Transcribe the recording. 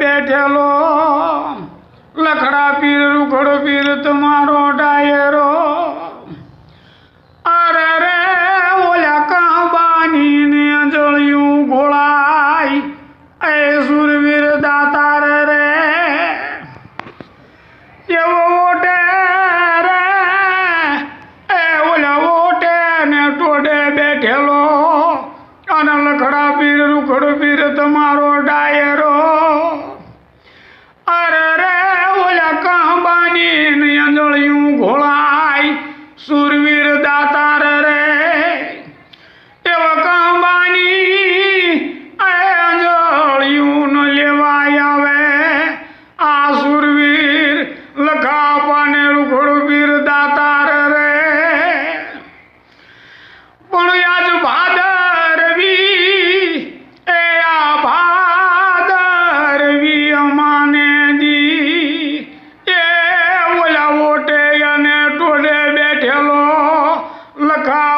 બેઠેલો. લખડા પીર રૂખડો પીર તમારો ડાયરો. તમારો America